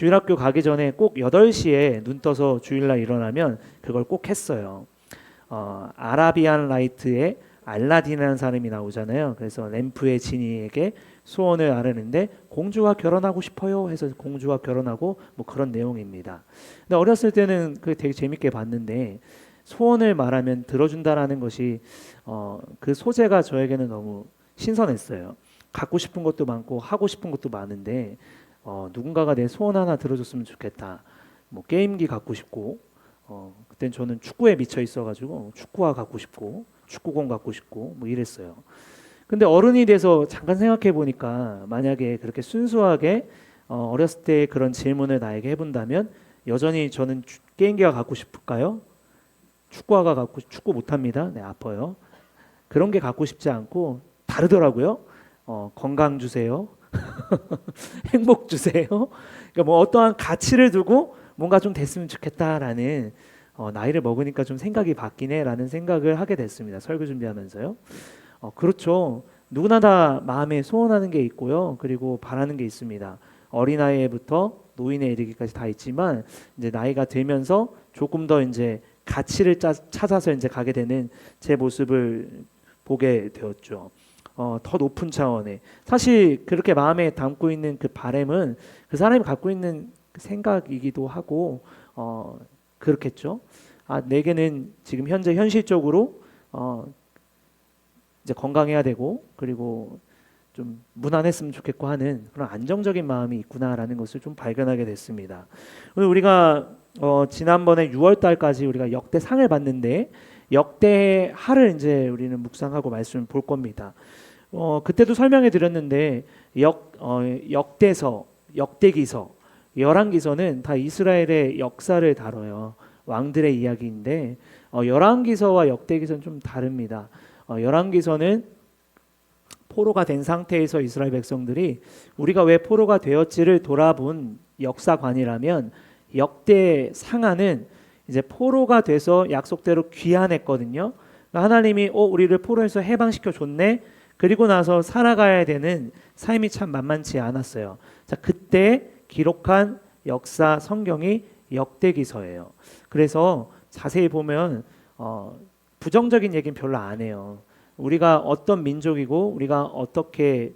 주일학교 가기 전에 꼭 8시에 눈 떠서 주일날 일어나면 그걸 꼭 했어요. 어, 아라비안 라이트의 알라딘이라는 사람이 나오잖아요. 그래서 램프의 지니에게 소원을 아르는데 공주와 결혼하고 싶어요 해서 공주와 결혼하고 뭐 그런 내용입니다. 근데 어렸을 때는 그 되게 재밌게 봤는데 소원을 말하면 들어준다라는 것이 어, 그 소재가 저에게는 너무 신선했어요. 갖고 싶은 것도 많고 하고 싶은 것도 많은데 어, 누군가가 내 소원 하나 들어줬으면 좋겠다. 뭐 게임기 갖고 싶고 어, 그땐 저는 축구에 미쳐 있어가지고 축구화 갖고 싶고 축구공 갖고 싶고 뭐 이랬어요. 근데 어른이 돼서 잠깐 생각해 보니까 만약에 그렇게 순수하게 어, 어렸을 때 그런 질문을 나에게 해본다면 여전히 저는 주- 게임기가 갖고 싶을까요? 축구화가 갖고 축구 못합니다. 네 아파요. 그런 게 갖고 싶지 않고 다르더라고요. 어, 건강 주세요. 행복 주세요. 그러니까 뭐 어떠한 가치를 두고 뭔가 좀 됐으면 좋겠다라는 어, 나이를 먹으니까 좀 생각이 바뀌네라는 생각을 하게 됐습니다. 설교 준비하면서요. 어, 그렇죠. 누구나 다 마음에 소원하는 게 있고요. 그리고 바라는 게 있습니다. 어린아이부터 노인에 이르기까지 다 있지만 이제 나이가 들면서 조금 더 이제 가치를 짜, 찾아서 이제 가게 되는 제 모습을 보게 되었죠. 어, 더 높은 차원의 사실 그렇게 마음에 담고 있는 그 바램은 그 사람이 갖고 있는 그 생각이기도 하고 어, 그렇겠죠. 아 내게는 지금 현재 현실적으로 어, 이제 건강해야 되고 그리고 좀 무난했으면 좋겠고 하는 그런 안정적인 마음이 있구나라는 것을 좀 발견하게 됐습니다. 오늘 우리가 어, 지난번에 6월 달까지 우리가 역대 상을 봤는데 역대 하를 이제 우리는 묵상하고 말씀을 볼 겁니다. 어, 그때도 설명해 드렸는데 역 어, 역대서, 역대기서, 열왕기서는 다 이스라엘의 역사를 다뤄요. 왕들의 이야기인데 어, 열왕기서와 역대기서는 좀 다릅니다. 어, 열왕기서는 포로가 된 상태에서 이스라엘 백성들이 우리가 왜 포로가 되었지를 돌아본 역사관이라면 역대 상하는 이제 포로가 돼서 약속대로 귀환했거든요. 그러니까 하나님이 어 우리를 포로에서 해방시켜 줬네. 그리고 나서 살아가야 되는 삶이 참 만만치 않았어요. 자 그때 기록한 역사 성경이 역대기서예요. 그래서 자세히 보면 어, 부정적인 얘기는 별로 안 해요. 우리가 어떤 민족이고 우리가 어떻게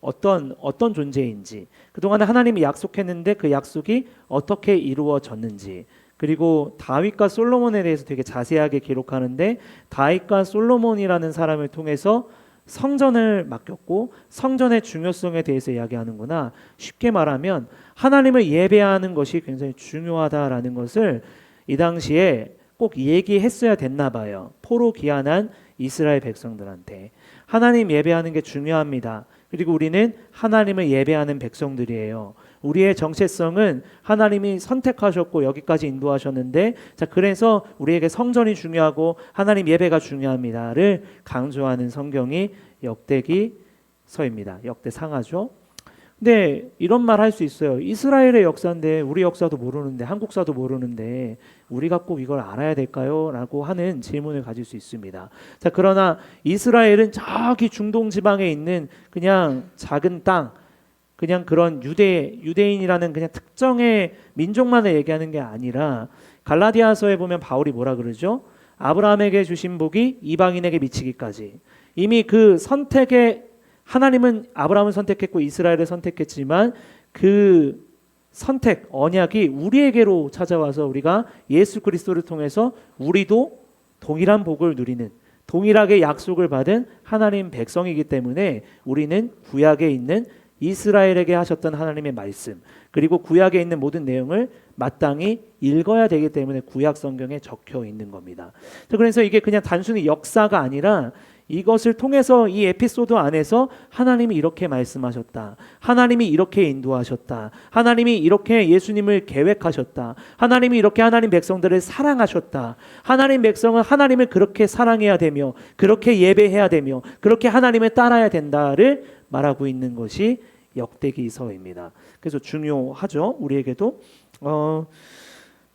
어떤 어떤 존재인지 그동안에 하나님이 약속했는데 그 약속이 어떻게 이루어졌는지 그리고 다윗과 솔로몬에 대해서 되게 자세하게 기록하는데 다윗과 솔로몬이라는 사람을 통해서 성전을 맡겼고 성전의 중요성에 대해서 이야기하는구나 쉽게 말하면 하나님을 예배하는 것이 굉장히 중요하다라는 것을 이 당시에 꼭 얘기했어야 됐나 봐요 포로 귀환한 이스라엘 백성들한테 하나님 예배하는 게 중요합니다. 그리고 우리는 하나님을 예배하는 백성들이에요. 우리의 정체성은 하나님이 선택하셨고 여기까지 인도하셨는데 자 그래서 우리에게 성전이 중요하고 하나님 예배가 중요합니다를 강조하는 성경이 역대기서입니다. 역대 상하죠. 근데 이런 말 할 수 있어요. 이스라엘의 역사인데 우리 역사도 모르는데 한국사도 모르는데 우리가 꼭 이걸 알아야 될까요? 라고 하는 질문을 가질 수 있습니다. 자, 그러나 이스라엘은 저기 중동 지방에 있는 그냥 작은 땅 그냥 그런 유대 유대인이라는 그냥 특정의 민족만을 얘기하는 게 아니라 갈라디아서에 보면 바울이 뭐라 그러죠? 아브라함에게 주신 복이 이방인에게 미치기까지 이미 그 선택의 하나님은 아브라함을 선택했고 이스라엘을 선택했지만 그 선택 언약이 우리에게로 찾아와서 우리가 예수 그리스도를 통해서 우리도 동일한 복을 누리는 동일하게 약속을 받은 하나님 백성이기 때문에 우리는 구약에 있는 이스라엘에게 하셨던 하나님의 말씀 그리고 구약에 있는 모든 내용을 마땅히 읽어야 되기 때문에 구약 성경에 적혀 있는 겁니다. 자, 그래서 이게 그냥 단순히 역사가 아니라 이것을 통해서 이 에피소드 안에서 하나님이 이렇게 말씀하셨다. 하나님이 이렇게 인도하셨다. 하나님이 이렇게 예수님을 계획하셨다. 하나님이 이렇게 하나님 백성들을 사랑하셨다. 하나님 백성은 하나님을 그렇게 사랑해야 되며 그렇게 예배해야 되며 그렇게 하나님을 따라야 된다를 말하고 있는 것이 역대기서입니다. 그래서 중요하죠. 우리에게도 어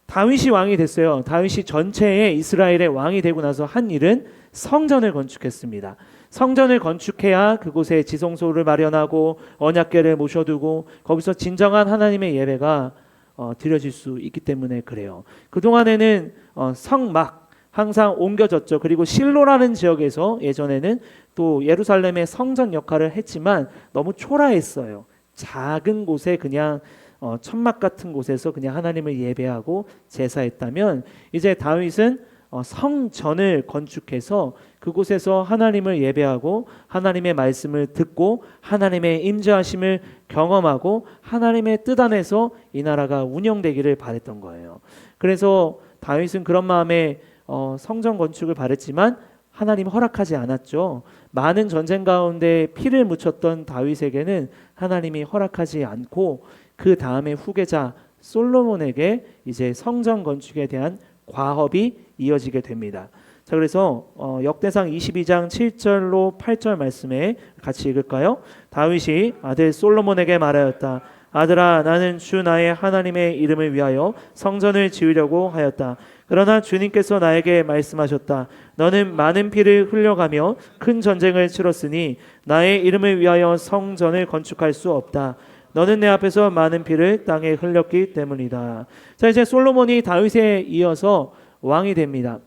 다윗이 왕이 됐어요. 다윗이 전체의 이스라엘의 왕이 되고 나서 한 일은 성전을 건축했습니다. 성전을 건축해야 그곳에 지성소를 마련하고 언약궤를 모셔두고 거기서 진정한 하나님의 예배가 어, 드려질 수 있기 때문에 그래요. 그 동안에는 어, 성막 항상 옮겨졌죠. 그리고 실로라는 지역에서 예전에는 또 예루살렘의 성전 역할을 했지만 너무 초라했어요. 작은 곳에 그냥 어, 천막 같은 곳에서 그냥 하나님을 예배하고 제사했다면 이제 다윗은 어, 성전을 건축해서 그곳에서 하나님을 예배하고 하나님의 말씀을 듣고 하나님의 임재하심을 경험하고 하나님의 뜻 안에서 이 나라가 운영되기를 바랬던 거예요. 그래서 다윗은 그런 마음에 어, 성전 건축을 바랬지만 하나님 허락하지 않았죠. 많은 전쟁 가운데 피를 묻혔던 다윗에게는 하나님이 허락하지 않고 그 다음에 후계자 솔로몬에게 이제 성전 건축에 대한 과업이 이어지게 됩니다. 자 그래서 어, 역대상 22장 7절로 8절 말씀에 같이 읽을까요? 다윗이 아들 솔로몬에게 말하였다. 아들아 나는 주 나의 하나님의 이름을 위하여 성전을 지으려고 하였다. 그러나 주님께서 나에게 말씀하셨다. 너는 많은 피를 흘려가며 큰 전쟁을 치렀으니 나의 이름을 위하여 성전을 건축할 수 없다. 너는 내 앞에서 많은 피를 땅에 흘렸기 때문이다. 자 이제 솔로몬이 다윗에 이어서 왕이 됩니다.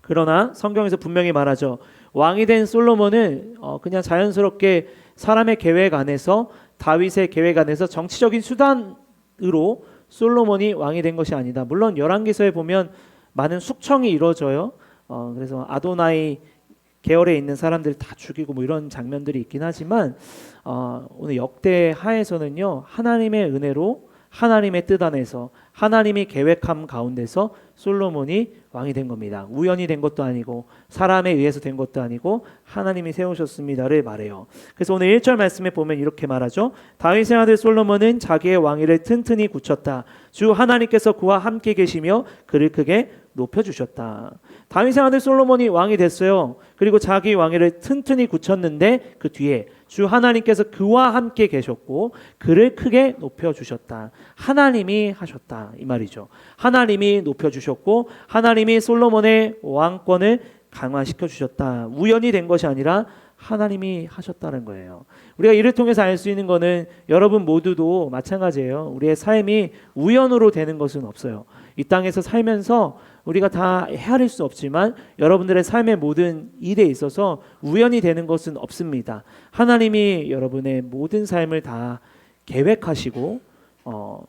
그러나 성경에서 분명히 말하죠. 왕이 된 솔로몬은 어, 그냥 자연스럽게 사람의 계획 안에서 다윗의 계획 안에서 정치적인 수단으로 솔로몬이 왕이 된 것이 아니다. 물론 열왕기서에 보면 많은 숙청이 이루어져요. 어, 그래서 아도나이 계열에 있는 사람들 다 죽이고 뭐 이런 장면들이 있긴 하지만 어, 오늘 역대 하에서는요 하나님의 은혜로 하나님의 뜻 안에서 하나님이 계획함 가운데서 솔로몬이 왕이 된 겁니다. 우연히 된 것도 아니고 사람에 의해서 된 것도 아니고 하나님이 세우셨습니다를 말해요. 그래서 오늘 1절 말씀에 보면 이렇게 말하죠. 다윗의 아들 솔로몬은 자기의 왕위를 튼튼히 굳혔다. 주 하나님께서 그와 함께 계시며 그를 크게 높여 주셨다. 다윗의 아들 솔로몬이 왕이 됐어요. 그리고 자기 왕위를 튼튼히 굳혔는데 그 뒤에 주 하나님께서 그와 함께 계셨고 그를 크게 높여 주셨다. 하나님이 하셨다 이 말이죠. 하나님이 높여 주셨고 하나님이 솔로몬의 왕권을 강화시켜 주셨다. 우연이 된 것이 아니라 하나님이 하셨다는 거예요. 우리가 이를 통해서 알 수 있는 거는 여러분 모두도 마찬가지예요. 우리의 삶이 우연으로 되는 것은 없어요. 이 땅에서 살면서 우리가 다 헤아릴 수 없지만 여러분들의 삶의 모든 일에 있어서 우연이 되는 것은 없습니다. 하나님이 여러분의 모든 삶을 다 계획하시고 어,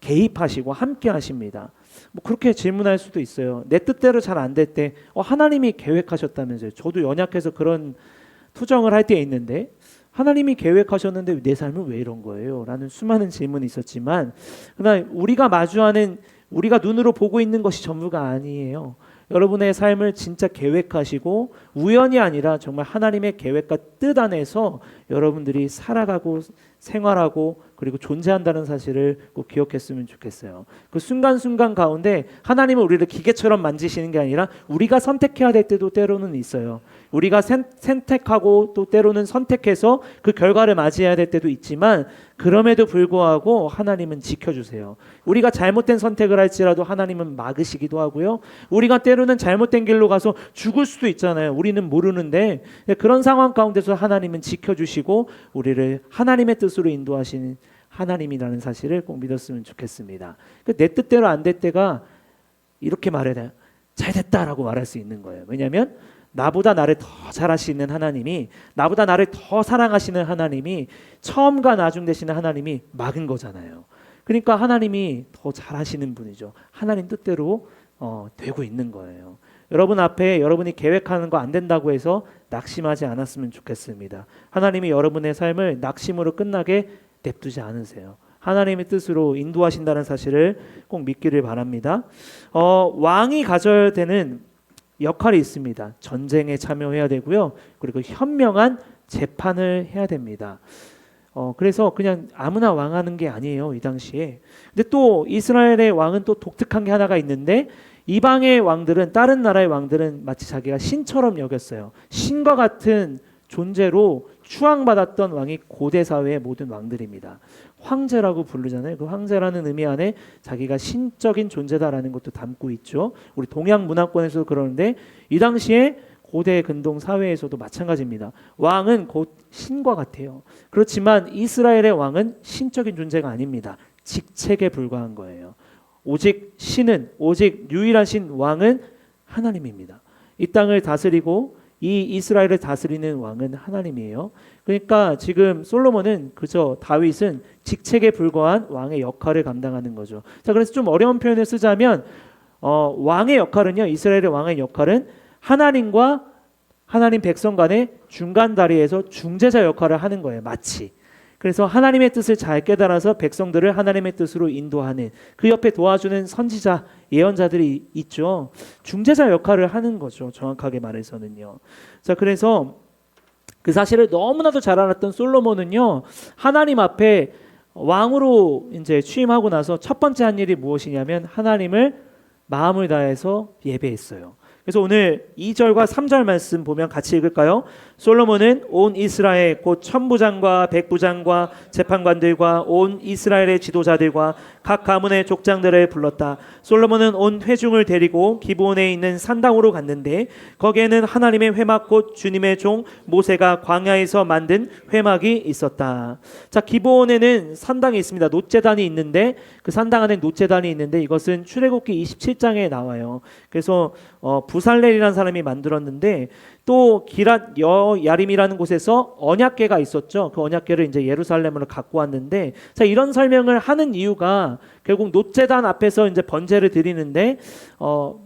개입하시고 함께 하십니다. 뭐 그렇게 질문할 수도 있어요. 내 뜻대로 잘 안 될 때 어, 하나님이 계획하셨다면서요. 저도 연약해서 그런 투정을 할 때 있는데 하나님이 계획하셨는데 내 삶은 왜 이런 거예요? 라는 수많은 질문이 있었지만 그러나 우리가 마주하는 우리가 눈으로 보고 있는 것이 전부가 아니에요. 여러분의 삶을 진짜 계획하시고 우연이 아니라 정말 하나님의 계획과 뜻 안에서 여러분들이 살아가고 생활하고 그리고 존재한다는 사실을 꼭 기억했으면 좋겠어요. 그 순간순간 가운데 하나님은 우리를 기계처럼 만지시는 게 아니라 우리가 선택해야 될 때도 때로는 있어요. 우리가 선- 선택하고 또 때로는 선택해서 그 결과를 맞이해야 될 때도 있지만 그럼에도 불구하고 하나님은 지켜주세요. 우리가 잘못된 선택을 할지라도 하나님은 막으시기도 하고요. 우리가 때로는 잘못된 길로 가서 죽을 수도 있잖아요. 우리는 모르는데 그런 상황 가운데서 하나님은 지켜주시고 우리를 하나님의 뜻으로 인도하시는 하나님이라는 사실을 꼭 믿었으면 좋겠습니다. 그내 뜻대로 안 될 때가 이렇게 말해야 돼요. 잘 됐다라고 말할 수 있는 거예요. 왜냐하면 나보다 나를 더 잘하시는 하나님이 나보다 나를 더 사랑하시는 하나님이 처음과 나중 되시는 하나님이 막은 거잖아요. 그러니까 하나님이 더 잘하시는 분이죠. 하나님 뜻대로 어, 되고 있는 거예요. 여러분 앞에 여러분이 계획하는 거 안 된다고 해서 낙심하지 않았으면 좋겠습니다. 하나님이 여러분의 삶을 낙심으로 끝나게 냅두지 않으세요. 하나님의 뜻으로 인도하신다는 사실을 꼭 믿기를 바랍니다. 어, 왕이 가져야 되는 역할이 있습니다. 전쟁에 참여해야 되고요. 그리고 현명한 재판을 해야 됩니다. 어, 그래서 그냥 아무나 왕하는 게 아니에요. 이 당시에. 근데 또 이스라엘의 왕은 또 독특한 게 하나가 있는데 이방의 왕들은 다른 나라의 왕들은 마치 자기가 신처럼 여겼어요. 신과 같은 존재로 추앙받았던 왕이 고대 사회의 모든 왕들입니다. 황제라고 부르잖아요. 그 황제라는 의미 안에 자기가 신적인 존재다라는 것도 담고 있죠. 우리 동양 문화권에서도 그러는데 이 당시에 고대 근동 사회에서도 마찬가지입니다. 왕은 곧 신과 같아요. 그렇지만 이스라엘의 왕은 신적인 존재가 아닙니다. 직책에 불과한 거예요. 오직 신은 오직 유일한 신 왕은 하나님입니다. 이 땅을 다스리고 이 이스라엘을 다스리는 왕은 하나님이에요. 그러니까 지금 솔로몬은 그저 다윗은 직책에 불과한 왕의 역할을 감당하는 거죠. 자, 그래서 좀 어려운 표현을 쓰자면 어, 왕의 역할은요. 이스라엘의 왕의 역할은 하나님과 하나님 백성 간의 중간 다리에서 중재자 역할을 하는 거예요. 마치. 그래서 하나님의 뜻을 잘 깨달아서 백성들을 하나님의 뜻으로 인도하는 그 옆에 도와주는 선지자 예언자들이 있죠. 중재자 역할을 하는 거죠. 정확하게 말해서는요. 자, 그래서 그 사실을 너무나도 잘 알았던 솔로몬은요. 하나님 앞에 왕으로 이제 취임하고 나서 첫 번째 한 일이 무엇이냐면 하나님을 마음을 다해서 예배했어요. 그래서 오늘 2절과 3절 말씀 보면 같이 읽을까요? 솔로몬은 온 이스라엘 곧 천부장과 백부장과 재판관들과 온 이스라엘의 지도자들과 각 가문의 족장들을 불렀다. 솔로몬은 온 회중을 데리고 기브온에 있는 산당으로 갔는데 거기에는 하나님의 회막 곧 주님의 종 모세가 광야에서 만든 회막이 있었다. 자, 기브온에는 산당이 있습니다. 노제단이 있는데 그 산당 안에 노제단이 있는데 이것은 출애굽기 27장에 나와요. 그래서 어, 부살렐이라는 사람이 만들었는데 또 기랏 여 야림이라는 곳에서 언약궤가 있었죠. 그 언약궤를 이제 예루살렘으로 갖고 왔는데 자 이런 설명을 하는 이유가 결국 노제단 앞에서 이제 번제를 드리는데 어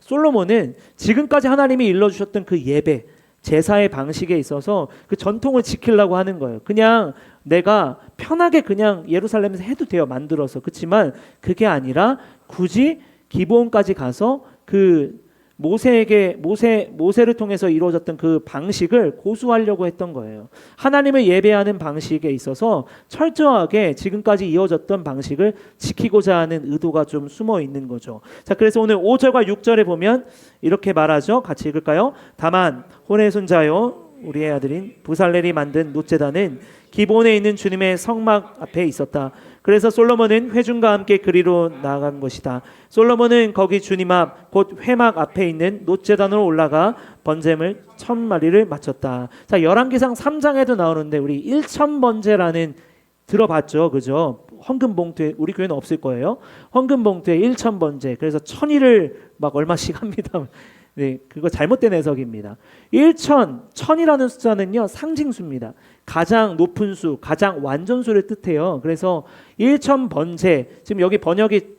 솔로몬은 지금까지 하나님이 일러 주셨던 그 예배 제사의 방식에 있어서 그 전통을 지키려고 하는 거예요. 그냥 내가 편하게 그냥 예루살렘에서 해도 돼요. 만들어서. 그렇지만 그게 아니라 굳이 기본까지 가서 그 모세에게 모세 모세를 통해서 이루어졌던 그 방식을 고수하려고 했던 거예요. 하나님을 예배하는 방식에 있어서 철저하게 지금까지 이어졌던 방식을 지키고자 하는 의도가 좀 숨어 있는 거죠. 자, 그래서 오늘 5절과 6절에 보면 이렇게 말하죠. 같이 읽을까요? 다만 혼의 손자요 우리의 아들인 부살렐이 만든 노제단은 기본에 있는 주님의 성막 앞에 있었다. 그래서 솔로몬은 회중과 함께 그리로 나아간 것이다. 솔로몬은 거기 주님 앞 곧 회막 앞에 있는 노제단으로 올라가 번제물 천 마리를 마쳤다. 자, 열왕기상 3장에도 나오는데 우리 일천 번제라는 들어봤죠, 그죠? 헌금 봉투에 우리 교회는 없을 거예요. 헌금 봉투에 일천 번제. 그래서 천일을 막 얼마씩 합니다. 네, 그거 잘못된 해석입니다. 일천, 천이라는 숫자는요 상징수입니다. 가장 높은 수, 가장 완전수를 뜻해요. 그래서 일천 번제, 지금 여기 번역이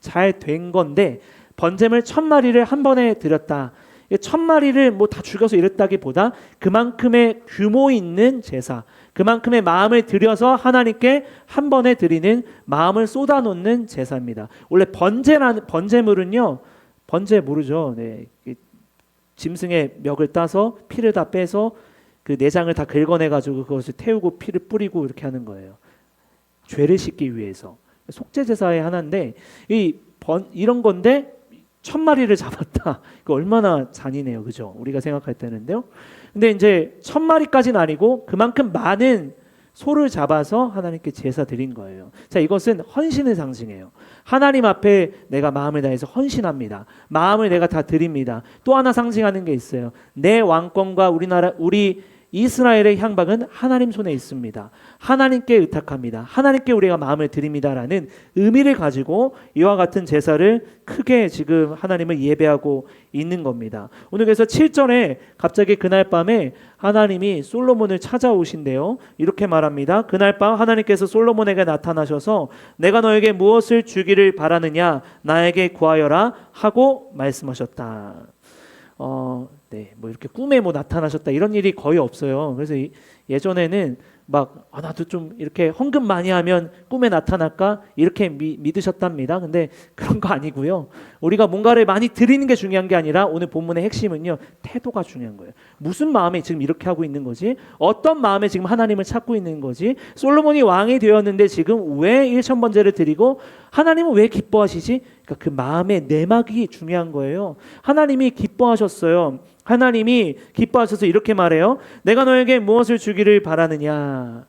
잘 된 건데 번제물 천 마리를 한 번에 드렸다. 이천 마리를 뭐 다 죽여서 이랬다기보다 그만큼의 규모 있는 제사, 그만큼의 마음을 들여서 하나님께 한 번에 드리는 마음을 쏟아놓는 제사입니다. 원래 번제라는 번제물은요, 번제 모르죠. 네, 이 짐승의 멱을 따서 피를 다 빼서 그 내장을 다 긁어내 가지고 그것을 태우고 피를 뿌리고 이렇게 하는 거예요. 죄를 씻기 위해서 속죄 제사의 하나인데 이 번 이런 건데 천 마리를 잡았다. 그 얼마나 잔인해요, 그죠? 우리가 생각할 때는데요. 근데 이제 천 마리까지는 아니고 그만큼 많은 소를 잡아서 하나님께 제사 드린 거예요. 자, 이것은 헌신을 상징해요. 하나님 앞에 내가 마음을 다해서 헌신합니다. 마음을 내가 다 드립니다. 또 하나 상징하는 게 있어요. 내 왕권과 우리나라 우리 이스라엘의 향방은 하나님 손에 있습니다. 하나님께 의탁합니다. 하나님께 우리가 마음을 드립니다라는 의미를 가지고 이와 같은 제사를 크게 지금 하나님을 예배하고 있는 겁니다. 오늘 그래서 7절에 갑자기 그날 밤에 하나님이 솔로몬을 찾아오신대요. 이렇게 말합니다. 그날 밤 하나님께서 솔로몬에게 나타나셔서 내가 너에게 무엇을 주기를 바라느냐 나에게 구하여라 하고 말씀하셨다. 어, 네, 뭐 이렇게 꿈에 뭐 나타나셨다 이런 일이 거의 없어요. 그래서 이, 예전에는 막 아, 나도 좀 이렇게 헌금 많이 하면 꿈에 나타날까 이렇게 미, 믿으셨답니다. 근데 그런 거 아니고요. 우리가 뭔가를 많이 드리는 게 중요한 게 아니라 오늘 본문의 핵심은요 태도가 중요한 거예요. 무슨 마음에 지금 이렇게 하고 있는 거지? 어떤 마음에 지금 하나님을 찾고 있는 거지? 솔로몬이 왕이 되었는데 지금 왜 일천 번제를 드리고 하나님은 왜 기뻐하시지? 그러니까 그 마음의 내막이 중요한 거예요. 하나님이 기뻐하셨어요. 하나님이 기뻐하셔서 이렇게 말해요. 내가 너에게 무엇을 주기를 바라느냐?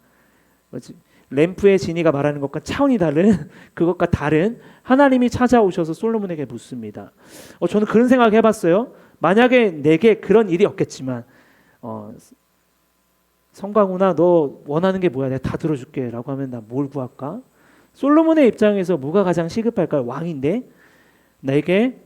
뭐지? 램프의 진이가 말하는 것과 차원이 다른 그것과 다른 하나님이 찾아오셔서 솔로몬에게 묻습니다. 어, 저는 그런 생각 해봤어요. 만약에 내게 그런 일이 없겠지만 어, 성광우나 너 원하는 게 뭐야? 내가 다 들어줄게 라고 하면 나 뭘 구할까? 솔로몬의 입장에서 뭐가 가장 시급할까요? 왕인데 내게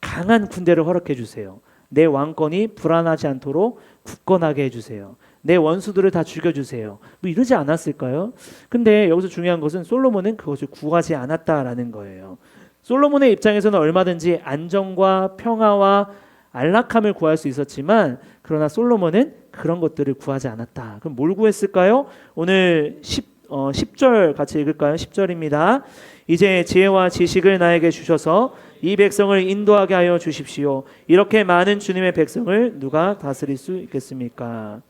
강한 군대를 허락해 주세요. 내 왕권이 불안하지 않도록 굳건하게 해주세요. 내 원수들을 다 죽여주세요. 뭐 이러지 않았을까요? 근데 여기서 중요한 것은 솔로몬은 그것을 구하지 않았다라는 거예요. 솔로몬의 입장에서는 얼마든지 안정과 평화와 안락함을 구할 수 있었지만 그러나 솔로몬은 그런 것들을 구하지 않았다. 그럼 뭘 구했을까요? 오늘 10, 어, 10절 같이 읽을까요? 10절입니다. 이제 지혜와 지식을 나에게 주셔서 이 백성을 인도하게 하여 주십시오. 이렇게 많은 주님의 백성을 누가 다스릴 수 있겠습니까?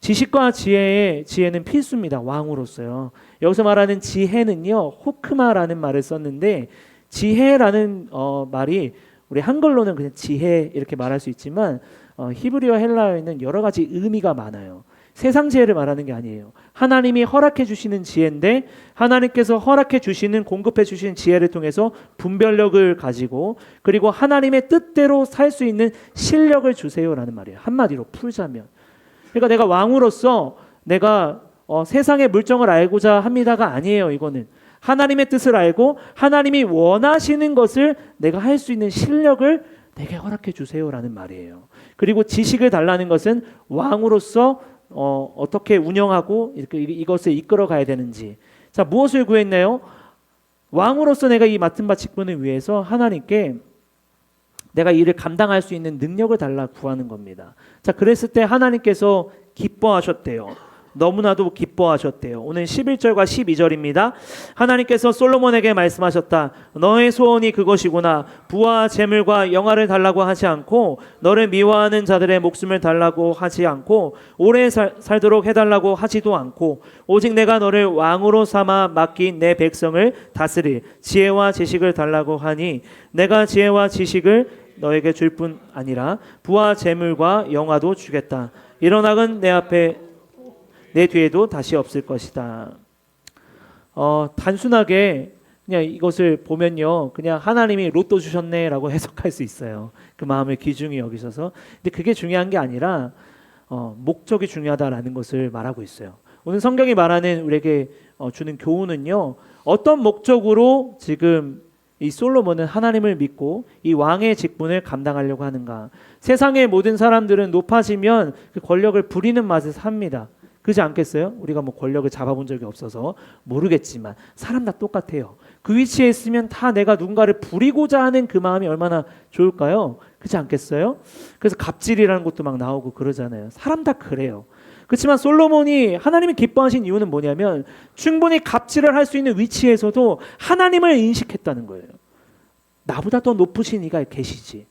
지식과 지혜의 지혜는 필수입니다. 왕으로서요. 여기서 말하는 지혜는요, 호크마라는 말을 썼는데 지혜라는 어, 말이 우리 한글로는 그냥 지혜 이렇게 말할 수 있지만 어, 히브리어 헬라어에는 여러 가지 의미가 많아요. 세상 지혜를 말하는 게 아니에요. 하나님이 허락해 주시는 지혜인데 하나님께서 허락해 주시는 공급해 주시는 지혜를 통해서 분별력을 가지고 그리고 하나님의 뜻대로 살 수 있는 실력을 주세요라는 말이에요. 한마디로 풀자면 그러니까 내가 왕으로서 내가 어, 세상의 물정을 알고자 합니다가 아니에요. 이거는 하나님의 뜻을 알고 하나님이 원하시는 것을 내가 할 수 있는 실력을 내게 허락해 주세요라는 말이에요. 그리고 지식을 달라는 것은 왕으로서 어, 어떻게 운영하고 이렇게 이- 이것을 이끌어 가야 되는지. 자, 무엇을 구했나요? 왕으로서 내가 이 맡은 바 직분을 위해서 하나님께 내가 이를 감당할 수 있는 능력을 달라 구하는 겁니다. 자, 그랬을 때 하나님께서 기뻐하셨대요. 너무나도 기뻐하셨대요. 오늘 11절과 12절입니다. 하나님께서 솔로몬에게 말씀하셨다. 너의 소원이 그것이구나. 부와 재물과 영화를 달라고 하지 않고 너를 미워하는 자들의 목숨을 달라고 하지 않고 오래 살, 살도록 해달라고 하지도 않고 오직 내가 너를 왕으로 삼아 맡긴 내 백성을 다스릴 지혜와 지식을 달라고 하니 내가 지혜와 지식을 너에게 줄 뿐 아니라 부와 재물과 영화도 주겠다. 악은 내 앞에 내 뒤에도 다시 없을 것이다. 어, 단순하게 그냥 이것을 보면요, 그냥 하나님이 로또 주셨네라고 해석할 수 있어요. 그 마음을 귀중히 여기셔서. 근데 그게 중요한 게 아니라 어, 목적이 중요하다라는 것을 말하고 있어요. 오늘 성경이 말하는 우리에게 어, 주는 교훈은요, 어떤 목적으로 지금 이 솔로몬은 하나님을 믿고 이 왕의 직분을 감당하려고 하는가? 세상의 모든 사람들은 높아지면 그 권력을 부리는 맛을 삽니다. 그렇지 않겠어요? 우리가 뭐 권력을 잡아본 적이 없어서 모르겠지만 사람 다 똑같아요. 그 위치에 있으면 다 내가 누군가를 부리고자 하는 그 마음이 얼마나 좋을까요? 그렇지 않겠어요? 그래서 갑질이라는 것도 막 나오고 그러잖아요. 사람 다 그래요. 그렇지만 솔로몬이 하나님이 기뻐하신 이유는 뭐냐면 충분히 갑질을 할 수 있는 위치에서도 하나님을 인식했다는 거예요. 나보다 더 높으신 이가 계시지.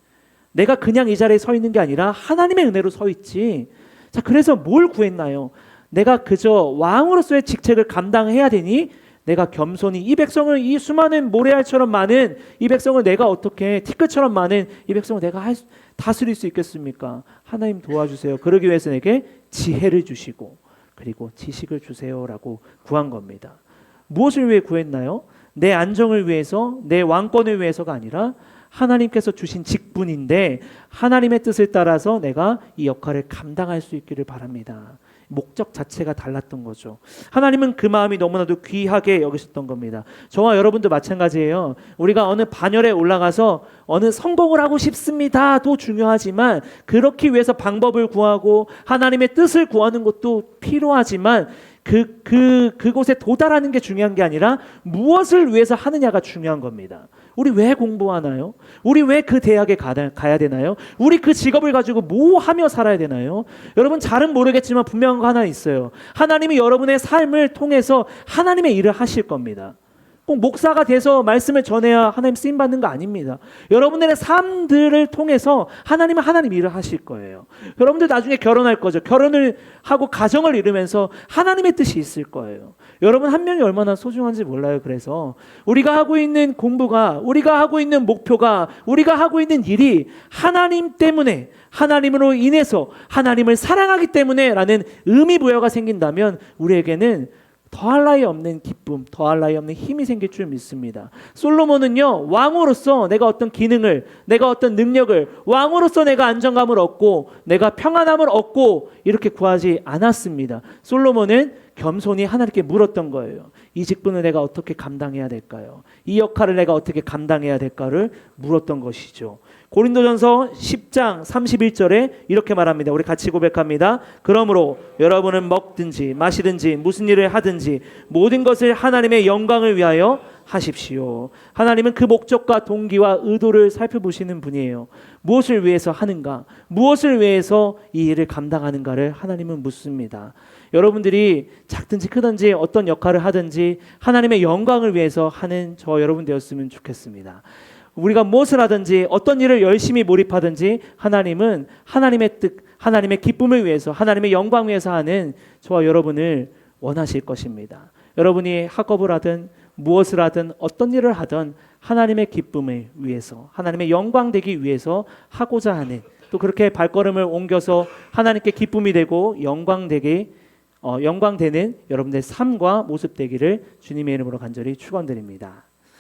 내가 그냥 이 자리에 서 있는 게 아니라 하나님의 은혜로 서 있지. 자, 그래서 뭘 구했나요? 내가 그저 왕으로서의 직책을 감당해야 되니 내가 겸손히 이 백성을 이 수많은 모래알처럼 많은 이 백성을 내가 어떻게 티끌처럼 많은 이 백성을 내가 할 수- 다스릴 수 있겠습니까? 하나님 도와주세요. 그러기 위해서 내게 지혜를 주시고 그리고 지식을 주세요라고 구한 겁니다. 무엇을 위해 구했나요? 내 안정을 위해서, 내 왕권을 위해서가 아니라 하나님께서 주신 직분인데 하나님의 뜻을 따라서 내가 이 역할을 감당할 수 있기를 바랍니다. 목적 자체가 달랐던 거죠. 하나님은 그 마음이 너무나도 귀하게 여기셨던 겁니다. 저와 여러분도 마찬가지예요. 우리가 어느 반열에 올라가서 어느 성공을 하고 싶습니다도 중요하지만 그렇기 위해서 방법을 구하고 하나님의 뜻을 구하는 것도 필요하지만 그, 그, 그곳에 도달하는 게 중요한 게 아니라 무엇을 위해서 하느냐가 중요한 겁니다. 우리 왜 공부하나요? 우리 왜 그 대학에 가야, 되나요? 우리 그 직업을 가지고 뭐 하며 살아야 되나요? 여러분 잘은 모르겠지만 분명한 거 하나 있어요. 하나님이 여러분의 삶을 통해서 하나님의 일을 하실 겁니다. 꼭 목사가 돼서 말씀을 전해야 하나님 쓰임 받는 거 아닙니다. 여러분들의 삶들을 통해서 하나님은 하나님 일을 하실 거예요. 여러분들 나중에 결혼할 거죠. 결혼을 하고 가정을 이루면서 하나님의 뜻이 있을 거예요. 여러분 한 명이 얼마나 소중한지 몰라요. 그래서 우리가 하고 있는 공부가 우리가 하고 있는 목표가 우리가 하고 있는 일이 하나님 때문에 하나님으로 인해서 하나님을 사랑하기 때문에 라는 의미 부여가 생긴다면 우리에게는 더할 나위 없는 기쁨, 더할 나위 없는 힘이 생길 줄 믿습니다. 솔로몬은요 왕으로서 내가 어떤 기능을, 내가 어떤 능력을 왕으로서 내가 안정감을 얻고 내가 평안함을 얻고 이렇게 구하지 않았습니다. 솔로몬은 겸손히 하나님께 물었던 거예요. 이 직분을 내가 어떻게 감당해야 될까요? 이 역할을 내가 어떻게 감당해야 될까를 물었던 것이죠. 고린도전서 10장 31절에 이렇게 말합니다. 우리 같이 고백합니다. 그러므로 여러분은 먹든지 마시든지 무슨 일을 하든지 모든 것을 하나님의 영광을 위하여 하십시오. 하나님은 그 목적과 동기와 의도를 살펴보시는 분이에요. 무엇을 위해서 하는가? 무엇을 위해서 이 일을 감당하는가를 하나님은 묻습니다. 여러분들이 작든지 크든지 어떤 역할을 하든지 하나님의 영광을 위해서 하는 저 여러분 되었으면 좋겠습니다. 우리가 무엇을 하든지 어떤 일을 열심히 몰입하든지 하나님은 하나님의 뜻, 하나님의 기쁨을 위해서 하나님의 영광 위해서 하는 저와 여러분을 원하실 것입니다. 여러분이 학업을 하든 무엇을 하든 어떤 일을 하든 하나님의 기쁨을 위해서 하나님의 영광 되기 위해서 하고자 하는 또 그렇게 발걸음을 옮겨서 하나님께 기쁨이 되고 영광 되게 어, 영광 되는 여러분의 삶과 모습 되기를 주님의 이름으로 간절히 축원드립니다.